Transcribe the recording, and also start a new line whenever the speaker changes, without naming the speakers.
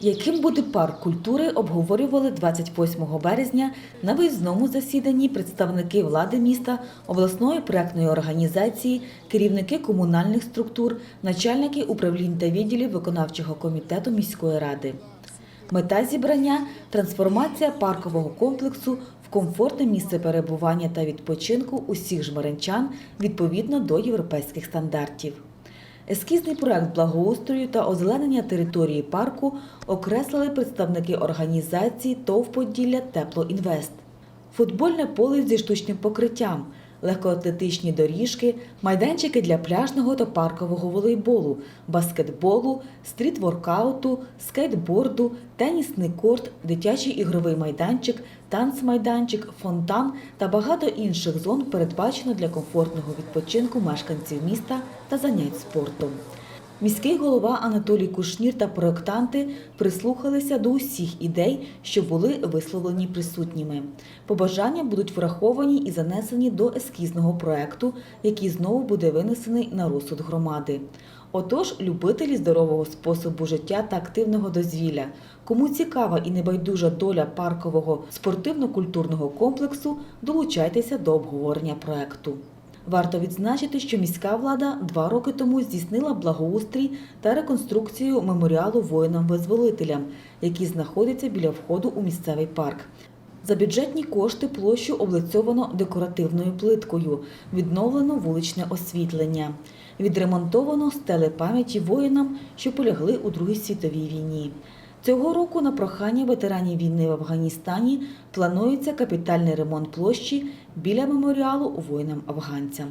Яким буде парк культури, обговорювали 28 березня на виїзному засіданні представники влади міста, обласної проектної організації, керівники комунальних структур, начальники управлінь та відділів виконавчого комітету міської ради. Мета зібрання трансформація паркового комплексу в комфортне місце перебування та відпочинку усіх жмеренчан відповідно до європейських стандартів. Ескізний проект благоустрою та озеленення території парку окреслили представники організації ТОВ Поділля Теплоінвест. Футбольне поле зі штучним покриттям, легкоатлетичні доріжки, майданчики для пляжного та паркового волейболу, баскетболу, стріт-воркауту, скейтборду, тенісний корт, дитячий ігровий майданчик, танцмайданчик, фонтан та багато інших зон передбачено для комфортного відпочинку мешканців міста та занять спортом. Міський голова Анатолій Кушнір та проєктанти прислухалися до усіх ідей, що були висловлені присутніми. Побажання будуть враховані і занесені до ескізного проекту, який знову буде винесений на розсуд громади. Отож, любителі здорового способу життя та активного дозвілля, кому цікава і небайдужа доля паркового спортивно-культурного комплексу, долучайтеся до обговорення проекту. Варто відзначити, що міська влада два роки тому здійснила благоустрій та реконструкцію меморіалу воїнам-визволителям, який знаходиться біля входу у місцевий парк. За бюджетні кошти площу облицьовано декоративною плиткою, відновлено вуличне освітлення, відремонтовано стели пам'яті воїнам, що полягли у Другій світовій війні. Цього року на прохання ветеранів війни в Афганістані планується капітальний ремонт площі біля меморіалу воїнам-афганцям.